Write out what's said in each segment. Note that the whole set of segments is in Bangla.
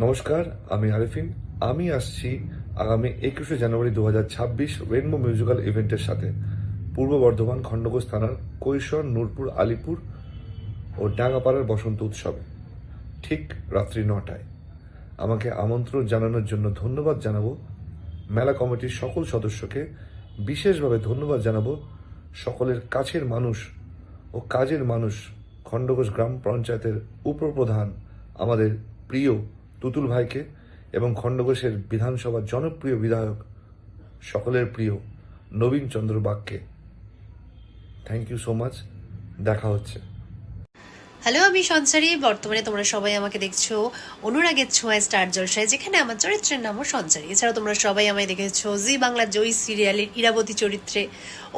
নমস্কার, আমি আরিফিন। আমি আসছি আগামী একুশে জানুয়ারি দু হাজার ছাব্বিশ রেনবো মিউজিক্যাল ইভেন্টের সাথে। পূর্ব বর্ধমান খণ্ডঘোষ থানার কৈশোর, নূরপুর, আলিপুর ও ডাঙ্গাপাড়ার বসন্ত উৎসবে, ঠিক রাত্রি নটায়। আমাকে আমন্ত্রণ জানানোর জন্য ধন্যবাদ জানাব মেলা কমিটির সকল সদস্যকে। বিশেষভাবে ধন্যবাদ জানাব সকলের কাছের মানুষ ও কাজের মানুষ খণ্ডঘোষ গ্রাম পঞ্চায়েতের উপপ্রধান আমাদের প্রিয় তুতুল ভাইকে এবং খণ্ডঘোষের বিধানসভার জনপ্রিয় বিধায়ক সকলের প্রিয় নবীন চন্দ্র বাগকে। থ্যাংক ইউ সো মাচ দেখা হচ্ছে। হ্যালো, আমি সঞ্চারী। বর্তমানে তোমরা সবাই আমাকে দেখছ অনুরাগের ছোঁয়ায় স্টার জলসায়, যেখানে আমার চরিত্রের নামও সঞ্চারী। এছাড়াও তোমরা সবাই আমায় দেখেছ জি বাংলার জয়ী সিরিয়ালের ইরাবতী চরিত্রে,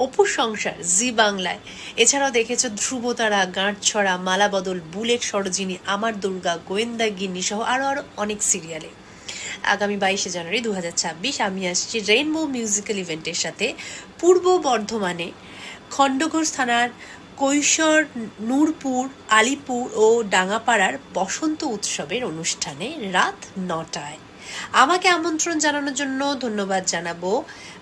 অপু সংসার, জি বাংলায়। এছাড়াও দেখেছ ধ্রুবতারা, গাঁটছড়া, মালাবদল, বুলেট সরোজিনী, আমার দুর্গা, গোয়েন্দা গিন্নি সহ আরও আরও অনেক সিরিয়ালে। আগামী বাইশে জানুয়ারি দু হাজার ছাব্বিশ আমি আসছি রেইনবো মিউজিক্যাল ইভেন্টের সাথে পূর্ব বর্ধমানে খণ্ডঘোষ থানার কৈশোর, নূরপুর, আলিপুর ও ডাঙ্গাপাড়ার বসন্ত উৎসবের অনুষ্ঠানে রাত নটায়। আমাকে আমন্ত্রণ জানানোর জন্য ধন্যবাদ জানাব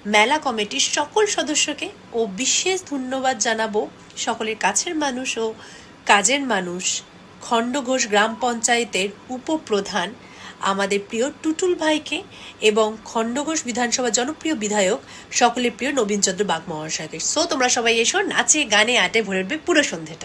মেলা কমিটির সকল সদস্যকে ও বিশেষ ধন্যবাদ জানাব সকলের কাছের মানুষ ও কাজের মানুষ। খণ্ডঘোষ গ্রাম পঞ্চায়েতের উপপ্রধান আমাদের প্রিয় টুটুল ভাইকে এবং খণ্ডঘোষ বিধানসভা জনপ্রিয় বিধায়ক সকলের প্রিয় নবীনচন্দ্র বাগ মহাশয়কে সো তোমরা সবাই এসো নাচে, গানে, আটে ভরে উঠবে পুরো সন্ধ্যেটা।